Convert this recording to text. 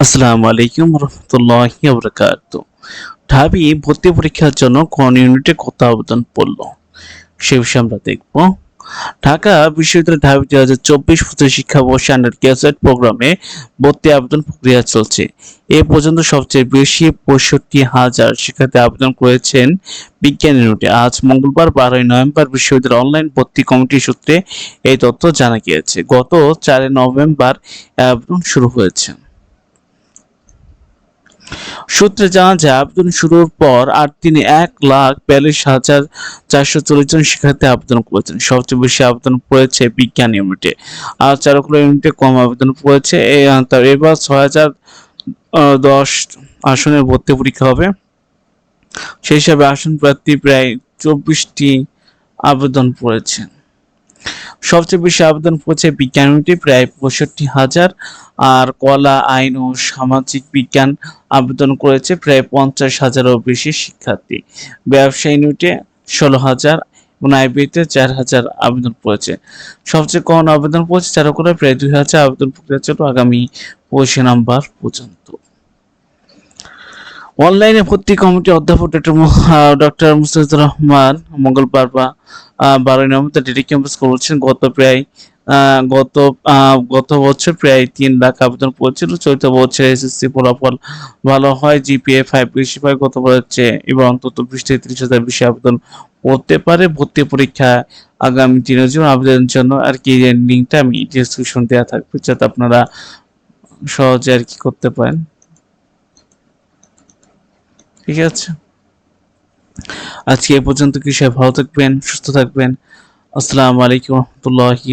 আসসালামু আলাইকুম রহমতুল্লাহি বরকাত ঢাবি ভর্তি পরীক্ষার জন্য কোন ইউনিটে কত আবেদন পড়ল? সে বিষয়ে আমরা দেখব। ঢাকা বিশ্ববিদ্যালয় ঢাবি দুই হাজার চব্বিশ পঁচিশ শিক্ষাবর্ষে আন্ডার গ্রাজুয়েট প্রোগ্রামে ভর্তি আবেদন প্রক্রিয়া চলছে। এ পর্যন্ত সবচেয়ে বেশি পঁয়ষট্টি হাজার শিক্ষার্থী আবেদন করেছেন বিজ্ঞান ইউনিটে আজ মঙ্গলবার বারোই নভেম্বর বিশ্ববিদ্যালয় অনলাইন ভর্তি কমিটি সূত্রে এই তথ্য জানা গিয়েছে। গত চারই নভেম্বর আবেদন শুরু হয়েছে। সূত্রে জানা যায়, আবেদন শুরুর পর আর তিনি এক লাখ বিয়াল্লিশ হাজার চারশো চল্লিশ জন শিক্ষার্থী আবেদন করেছেন। সবচেয়ে বেশি আবেদন পড়েছে বিজ্ঞান ইউনিটে। আর চারুকলা ইউনিটে কম আবেদন পড়েছে তার এবার ছয় হাজার দশ আসনের ভর্তি পরীক্ষা হবে। সেই হিসাবে আসন প্রার্থী প্রায় চব্বিশটি আবেদন পড়েছে সবচেয়ে বেশি আবেদন পড়েছে বিজ্ঞান ইউনিটে প্রায় পঁয়ষট্টি হাজার। আর কলা, আইন ও সামাজিক বিজ্ঞান আবেদন করেছে প্রায় পঞ্চাশ হাজারও বেশি শিক্ষার্থী। ব্যবসা ইউনিটে ষোলো হাজার, এবং আইবিতে চার হাজার আবেদন পড়েছে সবচেয়ে কম আবেদন পড়েছে চারুকলা, প্রায় দুই হাজার আবেদন প্রক্রিয়া চলবে আগামী পঁচিশে নাম্বার পর্যন্ত। অনলাইনে ভর্তি কমিটি অধ্যাপক ডক্টর ডক্টর মুস্তাফিজুর রহমান মঙ্গলবার বা বারোই নভেম্বর ডিডি ক্যাম্পাস করেছেন। গত প্রায় গত গত বছর প্রায় তিন লাখ আবেদন পড়েছিল চলিত বছর এসএসসি ফলাফল ভালো হয়, জিপিএ ফাইভ বেশি পায়, গত হচ্ছে এবং অন্তত বিশ থেকে ত্রিশ হাজার বেশি আবেদন পড়তে পারে। ভর্তি পরীক্ষা আগামী তিন জুন আবেদনের জন্য আর কি লিঙ্কটা আমি ডিসক্রিপশন দেওয়া থাকবে, যাতে আপনারা সহজে আর কি করতে পারেন। ঠিক আছে? আজকে এ পর্যন্ত কৃষক ভালো থাকবেন সুস্থ থাকবেন। আসসালামু আলাইকুম রহমতুল্লাহি